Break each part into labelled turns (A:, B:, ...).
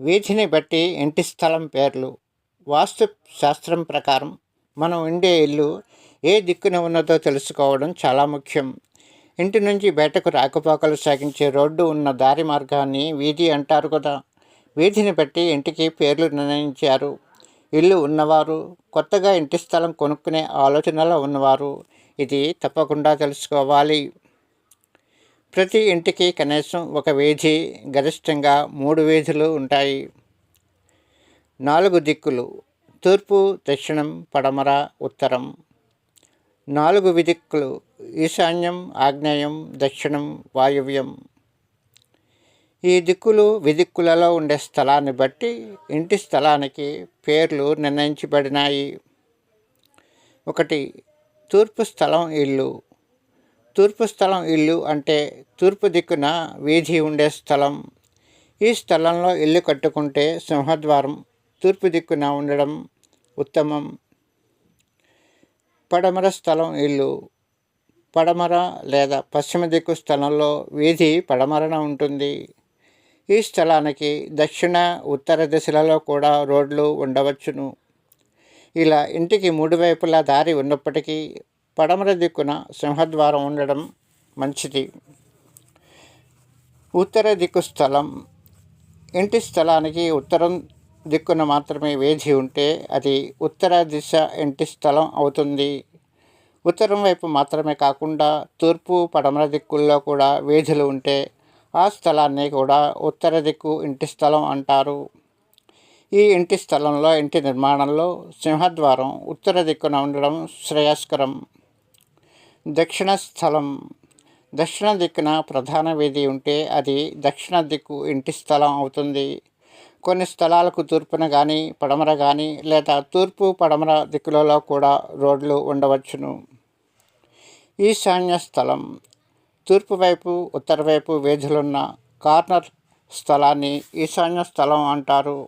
A: వీధిని బట్టి ఇంటి స్థలం పేర్లు వాస్తు శాస్త్రం ప్రకారం మనం ఉండే ఇల్లు ఏ దిక్కున ఉన్నదో తెలుసుకోవడం చాలా ముఖ్యం. ఇంటి నుంచి బయటకు రాకపోకలు సాగించే రోడ్డు ఉన్న దారి మార్గాన్ని వీధి అంటారు కదా. వీధిని బట్టి ఇంటికి పేర్లు నిర్ణయించారు. ఇల్లు ఉన్నవారు కొత్తగా ఇంటి స్థలం కొనుక్కునే ఆలోచనలో ఉన్నవారు. ఇది తప్పకుండా తెలుసుకోవాలి. ప్రతి ఇంటికి కనీసం ఒక వీధి గరిష్టంగా మూడు వీధులు ఉంటాయి. నాలుగు దిక్కులు తూర్పు దక్షిణం పడమర ఉత్తరం. నాలుగు విదిక్కులు ఈశాన్యం ఆగ్నేయం దక్షిణం వాయువ్యం. ఈ దిక్కులు విదిక్కులలో ఉండే స్థలాన్ని బట్టి ఇంటి స్థలానికి పేర్లు నిర్ణయించబడినాయి. ఒకటి తూర్పు స్థలం ఇల్లు. తూర్పు స్థలం ఇల్లు అంటే తూర్పు దిక్కున వీధి ఉండే స్థలం. ఈ స్థలంలో ఇల్లు కట్టుకుంటే సింహద్వారం తూర్పు దిక్కున ఉండడం ఉత్తమం. పడమర స్థలం ఇల్లు. పడమర లేదా పశ్చిమ దిక్కు స్థలంలో వీధి పడమరన ఉంటుంది. ఈ స్థలానికి దక్షిణ ఉత్తర దిశలలో కూడా రోడ్లు ఉండవచ్చును. ఇలా ఇంటికి మూడు వైపులా దారి ఉన్నప్పటికీ పడమర దిక్కున సింహద్వారం ఉండడం మంచిది. ఉత్తర దిక్కు స్థలం. ఇంటి స్థలానికి ఉత్తరం దిక్కున మాత్రమే వేధి ఉంటే అది ఉత్తర దిశ ఇంటి స్థలం అవుతుంది. ఉత్తరం వైపు మాత్రమే కాకుండా తూర్పు పడమర దిక్కుల్లో కూడా వీధులు ఉంటే ఆ స్థలాన్ని కూడా ఉత్తర దిక్కు ఇంటి స్థలం అంటారు. ఈ ఇంటి స్థలంలో ఇంటి నిర్మాణంలో సింహద్వారం ఉత్తర దిక్కున ఉండడం శ్రేయస్కరం. దక్షిణ స్థలం. దక్షిణ దిక్కున ప్రధాన వీధి ఉంటే అది దక్షిణ దిక్కు ఇంటి స్థలం అవుతుంది. కొన్ని స్థలాలకు తూర్పున కానీ పడమర కానీ లేదా తూర్పు పడమర దిక్కులలో కూడా రోడ్లు ఉండవచ్చును. ఈశాన్య స్థలం. తూర్పు వైపు ఉత్తర వైపు వీధులున్న కార్నర్ స్థలాన్ని ఈశాన్య స్థలం అంటారు.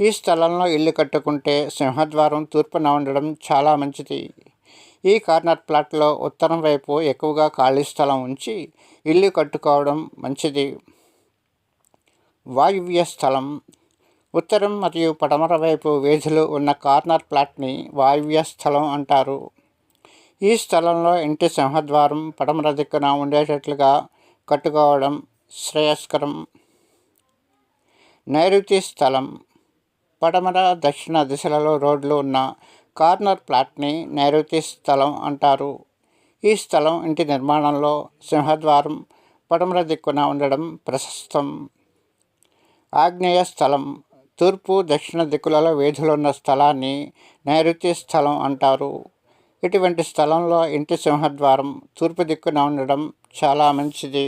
A: ఈ స్థలంలో ఇల్లు కట్టుకుంటే సింహద్వారం తూర్పున ఉండడం చాలా మంచిది. ఈ కార్నర్ ప్లాట్లో ఉత్తరం వైపు ఎక్కువగా ఖాళీ స్థలం ఉంచి ఇల్లు కట్టుకోవడం మంచిది. వాయువ్య స్థలం. ఉత్తరం మరియు పడమర వైపు వీధులు ఉన్న కార్నర్ ప్లాట్ని వాయువ్య స్థలం అంటారు. ఈ స్థలంలో ఇంటి సింహద్వారం పడమర దిక్కున ఉండేటట్లుగా కట్టుకోవడం శ్రేయస్కరం. నైరుతి స్థలం. పడమర దక్షిణ దిశలలో రోడ్లు ఉన్న కార్నర్ ప్లాట్ని నైరుతి స్థలం అంటారు. ఈ స్థలం ఇంటి నిర్మాణంలో సింహద్వారం పడమర దిక్కున ఉండడం ప్రశస్తం. ఆగ్నేయ స్థలం తూర్పు దక్షిణ దిక్కులలో వీధులున్న స్థలాన్ని నైరుతి స్థలం అంటారు. ఇటువంటి స్థలంలో ఇంటి సింహద్వారం తూర్పు దిక్కున ఉండడం చాలా మంచిది.